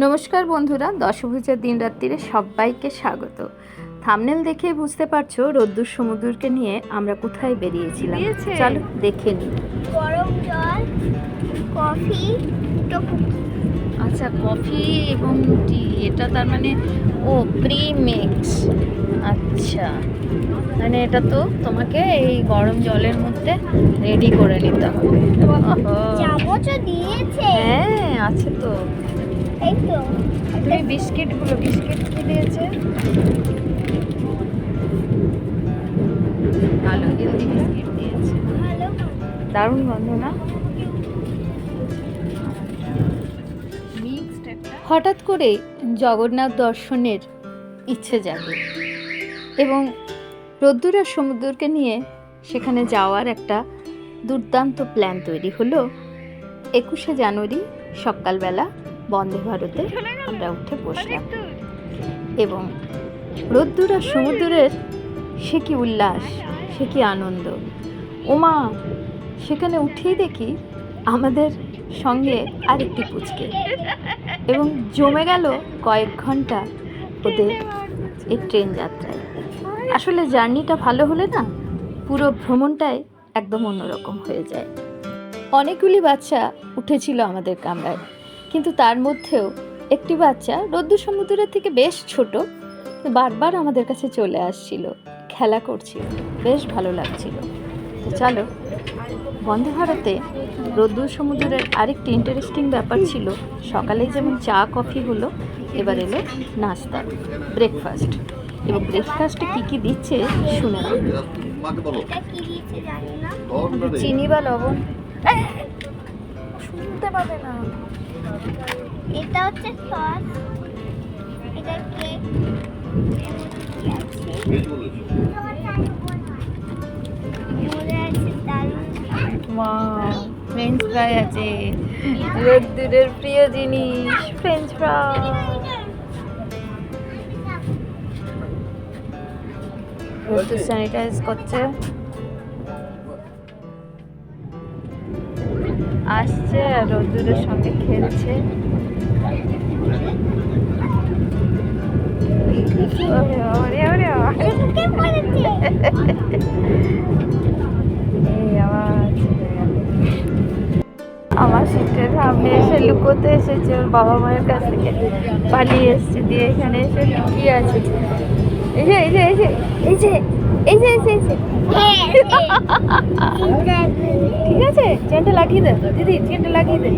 নমস্কার বন্ধুরা দশভুজার দিন রাত্রিরে সবাইকে স্বাগত। থামনেল দেখে বুঝতে পারছ রোদ্দুর সমুদ্রকে নিয়ে আমরা কোথায় বেরিয়েছিলাম। বেরিয়েছে? চলো দেখে নিই গরম জল কফি আচ্ছা কফি এবং টি এটা তার মানে ও প্রিমিক্স আচ্ছা মানে এটা তো তোমাকে এই গরম জলের মধ্যে রেডি করে নিতে হবে। দিয়েছে। হ্যাঁ আছে তো। এই তো। তুমি বিস্কিটগুলো বিস্কিট কি দিয়েছে? আলু হেলদি বিস্কিট দিয়েছে? দারুণ গন্ধ না? হঠাৎ করে জগন্নাথ দর্শনের ইচ্ছে জাগে এবং রোদ্দুরের সমুদ্রকে নিয়ে সেখানে যাওয়ার একটা দুর্দান্ত প্ল্যান তৈরি হলো। একুশে জানুয়ারি সকালবেলা বন্দে ভারতে আমরা উঠে বসলাম। এবং রোদ্দুর আর সমুদ্রের সে কি উল্লাস সে কি আনন্দ। ওমা সেখানে উঠেই দেখি আমাদের সঙ্গে আরেকটি পুচকে। এবং জমে গেল কয়েক ঘণ্টা ওদের এই ট্রেন যাত্রায়। আসলে জার্নিটা ভালো হলে না পুরো ভ্রমণটাই একদম অন্যরকম হয়ে যায়। অনেকগুলি বাচ্চা উঠেছিল আমাদের কামরায়। কিন্তু তার মধ্যেও একটি বাচ্চা রোদ্দুর সমুদ্রের থেকে বেশ ছোট বারবার আমাদের কাছে চলে আসছিল খেলা করছিল বেশ ভালো লাগছিল। তো চলো বন্দে ভারতে রোদ্দুর সমুদ্রের আরেকটি ইন্টারেস্টিং ব্যাপার ছিল সকালে যেমন চা কফি হলো এবার এলো নাস্তা ব্রেকফাস্ট এবং ব্রেকফাস্টে কী কী দিচ্ছে শুনে নাও। মাকে বলো এটা কি দিয়েছে জানি না। চিনি বা লবণ। শুনতে পাবে না। এটা হচ্ছে সস এটা কেক ফ্রেঞ্চ ফ্রাই আছে। রোদ্দুরের প্রিয় জিনিস ফ্রেঞ্চ ফ্রাই রোদ্দুর স্যানিটাইজ করছে। আসছে আর রোদ্দুরের সঙ্গে খেলছে। আমার সিটের সামনে এসে লুকোতে এসেছে ওর বাবা মায়ের কাছ থেকে। পালিয়ে এসছে, দিয়ে এখানে এসে লুকিয়ে আছে। এই যে এই যে এই যে এই যে। এসে এই যে এই যে হ্যাঁ। ঠিক আছে চেনটা লাগিয়ে দে। দিদি চেনটা লাগিয়ে দে।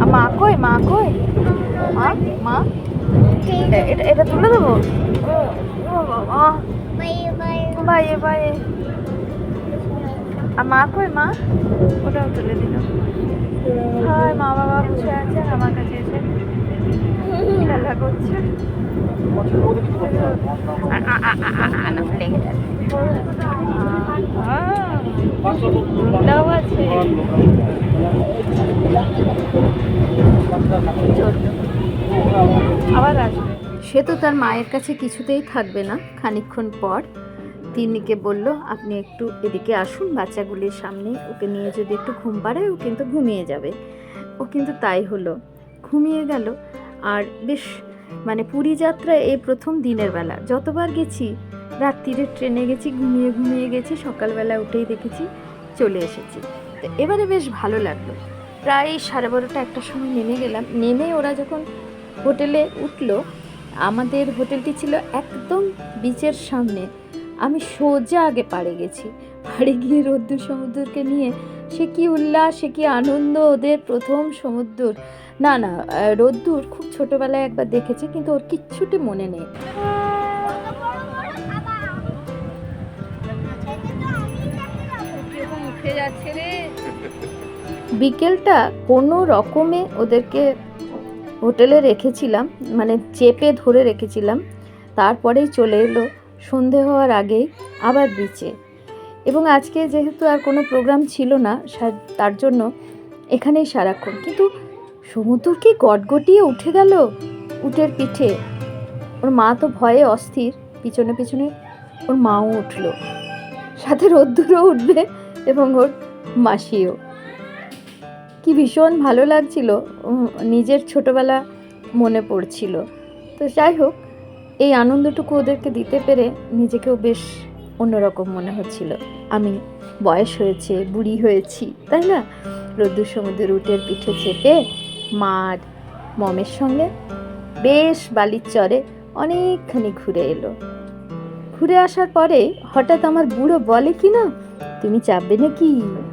আর মা কই মা কই? মা মা? এটা এটা তুলে দেবো? ও ও বাবা বাইয়ে বাইয়ে আর মা কই মা? ওটাও তুলে দিল। হাই মা বাবা বসে আছে আমার কাছে এসে খেলা করছে। আবার আসবে। সে তো তার মায়ের কাছে কিছুতেই থাকবে না খানিকক্ষণ পর। তিন্নিকে বলল, আপনি একটু এদিকে আসুন, বাচ্চাগুলির সামনে। ওকে নিয়ে যদি একটু ঘুম পাড়ায় ও কিন্তু ঘুমিয়ে যাবে। ও কিন্তু তাই হলো। ঘুমিয়ে গেল। আর বেশ মানে পুরী যাত্রা এই প্রথম দিনের বেলা। যতবার গেছি, রাত্রিরে ট্রেনে গেছি, ঘুমিয়ে ঘুমিয়ে গেছি, সকালবেলা উঠেই দেখেছি, চলে এসেছি। তো এবারে বেশ ভালো লাগল। প্রায় সাড়ে বারোটা একটা সময় নেমে গেলাম। নেমে ওরা যখন হোটেলে উঠল, আমাদের হোটেলটি ছিল একদম বিচের সামনে। আমি সোজা আগে পাড়ে গেছি। পাড়ে গিয়ে রোদ্দুর সমুদ্রকে নিয়ে সে কি উল্লাস, সে কি আনন্দ, ওদের প্রথম সমুদ্র। না না রোদ্দুর খুব ছোটবেলায় একবার দেখেছে, কিন্তু ওর কিচ্ছুটি মনে নেই। বিকেলটা কোনো রকমে ওদেরকে হোটেলে রেখেছিলাম মানে চেপে ধরে রেখেছিলাম। তারপরেই চলে এলো সন্ধে হওয়ার আগেই আবার বিচে এবং আজকে যেহেতু আর কোনো প্রোগ্রাম ছিল না তার জন্য এখানেই সারাক্ষণ। কিন্তু সমুদ্র কি গটগটিয়ে উঠে গেল উটের পিঠে? ওর মা তো ভয়ে অস্থির। পিছনে পিছনে ওর মাও উঠল। সাথে রোদ্দুরও উঠবে এবং ওর মাসিও। কি ভীষণ ভালো লাগছিল। নিজের ছোটবেলা মনে পড়ছিল। তো যাই হোক এই আনন্দটুকু ওদেরকে দিতে পেরে নিজেকেও বেশ অন্যরকম মনে হচ্ছিল। আমি বয়স হয়েছে, বুড়ি হয়েছি, তাই না? রোদ্দুর সমুদ্রের উটের পিঠে চেপে মার মমের সঙ্গে বেশ বালির চরে অনেকখানি ঘুরে এলো। ঘুরে আসার পরে হঠাৎ আমার বুড়ো বলে কি না, তুমি চাপবে নাকি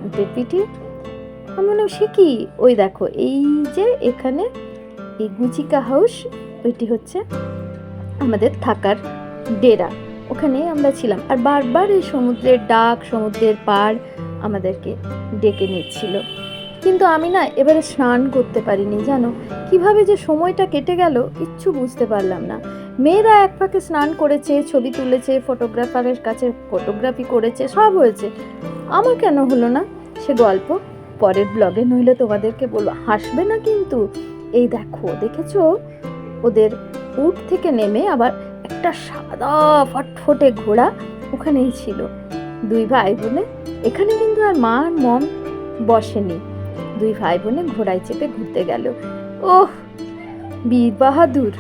উটের পিঠে? আমি বললাম, সে কি? ওই দেখো, এই যে এখানে এই গুচিকা হাউস, ওইটি হচ্ছে আমাদের থাকার ডেরা। ওখানে আমরা ছিলাম। আর বারবার এই সমুদ্রের ডাক, সমুদ্রের পাড় আমাদেরকে ডেকে নিচ্ছিল। কিন্তু আমি না এবারে স্নান করতে পারিনি, জানো? কীভাবে যে সময়টা কেটে গেল কিচ্ছু বুঝতে পারলাম না। মেয়েরা এক ফাঁকে স্নান করেছে, ছবি তুলেছে, ফটোগ্রাফারের কাছে ফটোগ্রাফি করেছে, সব হয়েছে। আমার কেন হলো না? সে গল্প পরের ব্লগে, নইলে তোমাদেরকে বলব, হাসবে না কিন্তু? এই দেখো, দেখেছ? ওদের উট থেকে নেমে আবার একটা সাদা ফটফটে ঘোড়া ওখানেই ছিল। দুই ভাই বোনে এখানে কিন্তু আর মা আর বসেনি। দুই ভাই বোনে ঘোড়ায় চেপে ঘুরতে গেল। ওহ, বীর বাহাদুর!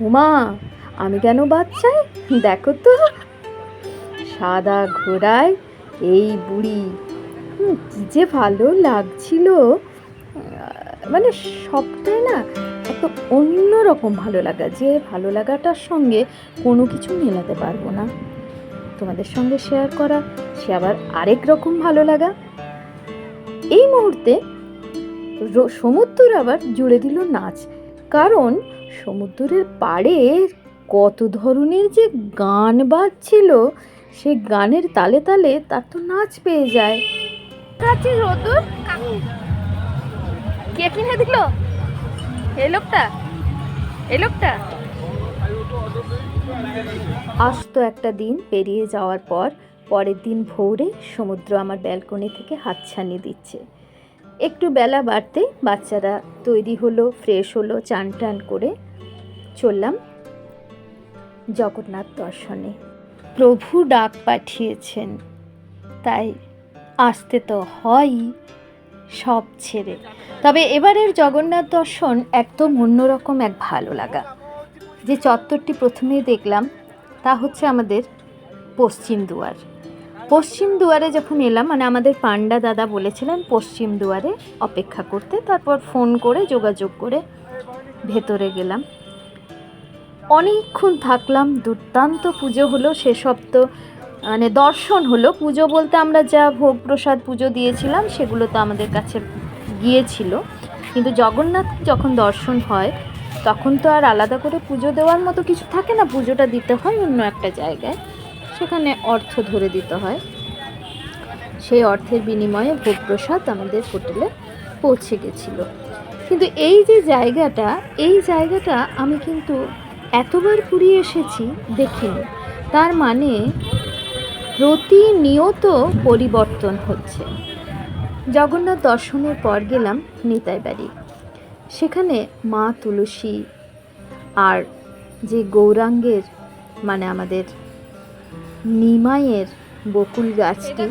উমা, আমি কেন বাচ্চায়? দেখো তো। সাদা ঘোড়ায় এই বুড়ি। কি যে ভালো লাগছিল। মানে সবটাই না এত অন্যরকম ভালো লাগা, যে ভালো লাগাটার সঙ্গে কোনো কিছু মেলাতে পারব না। তোমাদের সঙ্গে শেয়ার করা, সে আবার আরেক রকম ভালো লাগা। এই মুহূর্তে সমুদ্র আবার জুড়ে দিল নাচ। কারণ সমুদ্রের পাড়ে কত ধরনের যে গান বাজছিল সেই গানের তালে তালে তার তো নাচ পেয়ে যায়। খাচ্ছিস রোদুর কে কিনে এই আসতো একটা দিন পেরিয়ে যাওয়ার পর, পরের দিন ভোরে সমুদ্র আমার ব্যালকনি থেকে হাত হাতছানি দিচ্ছে। একটু বেলা বাড়তে বাচ্চারা তৈরি হলো, ফ্রেশ হলো, চান টান করে চললাম জগন্নাথ দর্শনে। প্রভু ডাক পাঠিয়েছেন, তাই আসতে তো হয়ই সব ছেড়ে। তবে এবারের জগন্নাথ দর্শন একদম অন্যরকম এক ভালো লাগা। যে চত্বরটি প্রথমেই দেখলাম, তা হচ্ছে আমাদের পশ্চিম দুয়ার। পশ্চিম দুয়ারে যখন এলাম মানে আমাদের পান্ডা দাদা বলেছিলেন, পশ্চিম দুয়ারে অপেক্ষা করতে, তারপর ফোন করে, যোগাযোগ করে ভেতরে গেলাম। অনেকক্ষণ থাকলাম, দুর্দান্ত পুজো হলো, সেসব তো মানে দর্শন হলো। পুজো বলতে আমরা যা ভোগ প্রসাদ পুজো দিয়েছিলাম, সেগুলো তো আমাদের কাছে গিয়েছিল। কিন্তু জগন্নাথ যখন দর্শন হয়, তখন তো আর আলাদা করে পুজো দেওয়ার মতো কিছু থাকে না। পুজোটা দিতে হয় অন্য একটা জায়গায়। সেখানে অর্থ ধরে দিতে হয়। সেই অর্থের বিনিময়ে ভোগ প্রসাদ আমাদের হোটেলে পৌঁছে গেছিল। কিন্তু এই যে জায়গাটা, এই জায়গাটা আমি কিন্তু এতবার পুরী এসেছি দেখিনি। তার মানে প্রতিনিয়ত পরিবর্তন হচ্ছে। জগন্নাথ দর্শনের পর গেলাম নিতাই বাড়ি। সেখানে মা তুলসী আর যে গৌরাঙ্গের মানে আমাদের নিমাইয়ের বকুল গাছটি,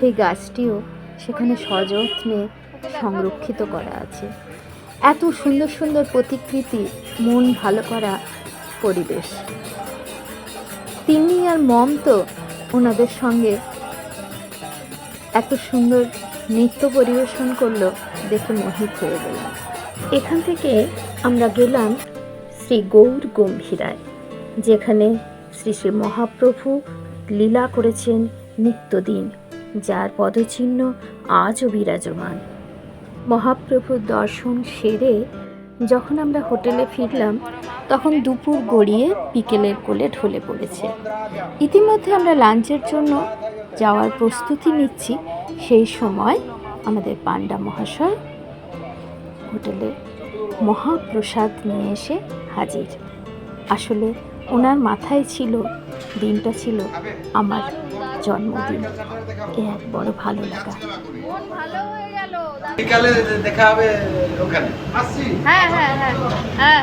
সেই গাছটিও সেখানে সযত্নে সংরক্ষিত করা আছে। এত সুন্দর সুন্দর প্রতিকৃতি, মন ভালো করা পরিবেশ। তিনি আর মম তো ওনাদের সঙ্গে এত সুন্দর নৃত্য পরিবেশন করল দেখে মোহিত হয়ে গেলাম। এখান থেকে আমরা গেলাম শ্রী গৌর গম্ভীরায়, যেখানে শ্রী শ্রী মহাপ্রভু লীলা করেছেন নিত্যদিন, যার পদচিহ্ন আজও বিরাজমান। মহাপ্রভুর দর্শন সেরে যখন আমরা হোটেলে ফিরলাম তখন দুপুর গড়িয়ে বিকেলের কোলে ঢলে পড়েছে। ইতিমধ্যে আমরা লাঞ্চের জন্য যাওয়ার প্রস্তুতি নিচ্ছি। সেই সময় আমাদের পান্ডা মহাশয় হোটেলে মহাপ্রসাদ নিয়ে এসে হাজির। আসলে ওনার মাথায় ছিল দিনটা ছিল আমার জন্মদিন। এ এক বড় ভালো লাগা। দেখা হবে ওখানে। হ্যাঁ হ্যাঁ হ্যাঁ হ্যাঁ।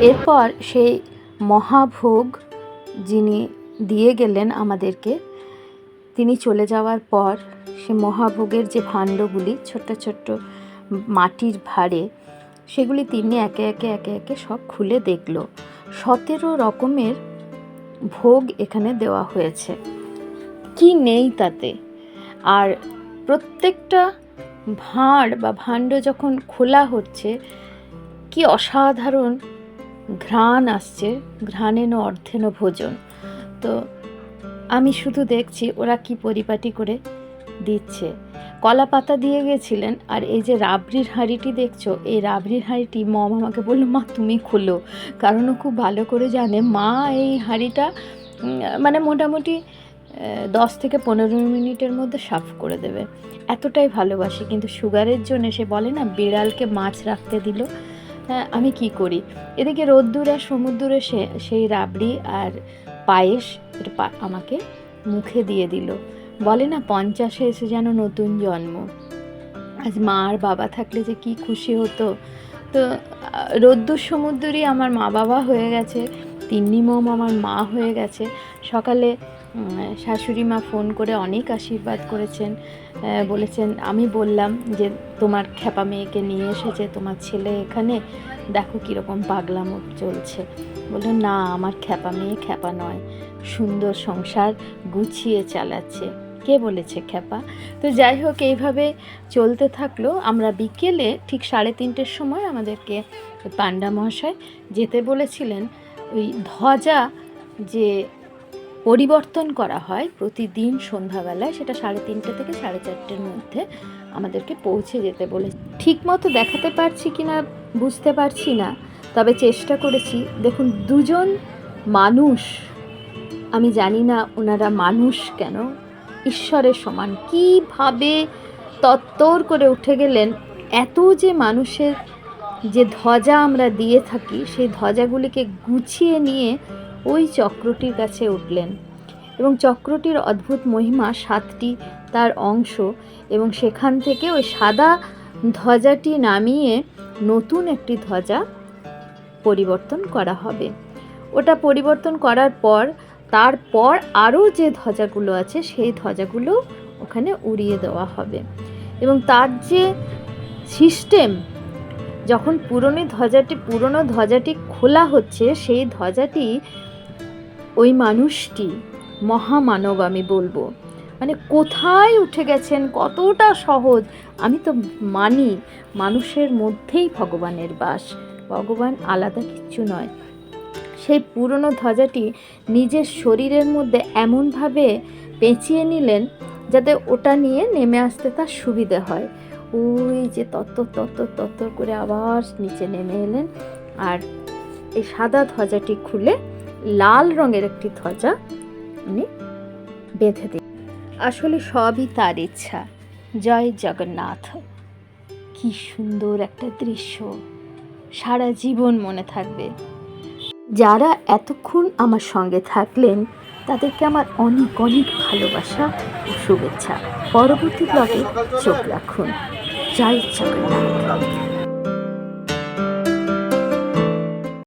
এরপর সেই মহাভোগ যিনি দিয়ে গেলেন আমাদেরকে, তিনি চলে যাওয়ার পর সে মহাভোগের যে ভাণ্ডগুলি, ছোট্ট ছোট্ট মাটির ভাঁড়ে, সেগুলি তিনি একে একে একে একে সব খুলে দেখল। সতেরো রকমের ভোগ এখানে দেওয়া হয়েছে। কি নেই তাতে? আর প্রত্যেকটা ভাঁড় বা ভাণ্ড যখন খোলা হচ্ছে কি অসাধারণ ঘ্রাণ আসছে ঘ্রাণেন অর্ধেন ভোজন। তো আমি শুধু দেখছি ওরা কি পরিপাটি করে দিচ্ছে। কলা পাতা দিয়ে গেছিলেন, আর এই যে রাবড়ির হাঁড়িটি দেখছ, এই রাবড়ির হাঁড়িটি মম আমাকে বলল, মা, তুমি খোলো। কারণ ও খুব ভালো করে জানে, মা, এই হাঁড়িটা মানে মোটামুটি দশ থেকে পনেরো মিনিটের মধ্যে সাফ করে দেবে। এতটাই ভালোবাসি, কিন্তু সুগারের জন্য সে বলে না, বিড়ালকে মাছ রাখতে দিল। আমি কি করি? এদিকে রোদ্দুর আর সমুদ্রে সে, সেই রাবড়ি আর পায়েস আমাকে মুখে দিয়ে দিল। বলে, না, পঞ্চাশে এসে যেন নতুন জন্ম। আজ মা আর বাবা থাকলে যে কি খুশি হতো। তো রোদ্দুর সমুদ্রই আমার মা বাবা হয়ে গেছে। তিন্নি মোম আমার মা হয়ে গেছে। সকালে শাশুড়ি মা ফোন করে অনেক আশীর্বাদ করেছেন বলেছেন, আমি বললাম যে তোমার খ্যাপা মেয়েকে নিয়ে এসেছে, তোমার ছেলে এখানে, দেখো কীরকম পাগলামো চলছে। বলল না, আমার খ্যাপা মেয়ে খ্যাপা নয়, সুন্দর সংসার গুছিয়ে চালাচ্ছে। কে বলেছে খ্যাপা? তো যাই হোক, এইভাবে চলতে থাকল। আমরা বিকেলে ঠিক সাড়ে তিনটের সময় আমাদেরকে পান্ডা মহাশয় যেতে বলেছিলেন, ওই ধ্বজা যে পরিবর্তন করা হয় প্রতিদিন সন্ধ্যাবেলায়, সেটা সাড়ে তিনটে থেকে সাড়ে চারটের মধ্যে আমাদেরকে পৌঁছে যেতে বলে। ঠিক মতো দেখাতে পারছি কি না বুঝতে পারছি না, তবে চেষ্টা করেছি। দেখুন, দুজন মানুষ, আমি জানি না ওনারা মানুষ কেন, ঈশ্বরের সমান। কীভাবে তত্তর করে উঠে গেলেন? এত যে মানুষের যে ধ্বজা আমরা দিয়ে থাকি, সেই ধ্বজাগুলিকে গুছিয়ে নিয়ে ওই চক্রটির কাছে উঠলেন এবং চক্রটির অদ্ভুত মহিমা সাতটি তার অংশ এবং সেখান থেকে ওই সাদা ধ্বজাটি নামিয়ে নতুন একটি ধ্বজা পরিবর্তন করা হবে। ওটা পরিবর্তন করার পর, তারপর আরও যে ধ্বজাগুলো আছে, সেই ধ্বজাগুলো ওখানে উড়িয়ে দেওয়া হবে। এবং তার যে সিস্টেম, যখন পুরনো ধ্বজাটি পুরনো ধ্বজাটি খোলা হচ্ছে, সেই ধ্বজাটি ওই মানুষটি, মহামানব আমি বলব। মানে কোথায় উঠে গেছেন? কতটা সহজ? আমি তো মানি, মানুষের মধ্যেই ভগবানের বাস। ভগবান আলাদা কিচ্ছু নয়। সেই পুরনো ধ্বজাটি নিজের শরীরের মধ্যে এমনভাবে পেঁচিয়ে নিলেন যাতে ওটা নিয়ে নেমে আসতে তার সুবিধে হয়। ওই যে তত্তর তত্তর তত্তর করে আবার নিচে নেমে এলেন। আর এই সাদা ধ্বজাটি খুলে লাল রঙের একটি ধ্বজা উনি বেঁধে দিন আসলে সবই তার ইচ্ছা। জয় জগন্নাথ। কি সুন্দর একটা দৃশ্য। সারা জীবন মনে থাকবে। যারা এতক্ষণ আমার সঙ্গে থাকলেন, তাদেরকে আমার অনেক অনেক ভালোবাসা ও শুভেচ্ছা। পরবর্তী ব্লগে চোখ রাখুন। জয় জগন্নাথ।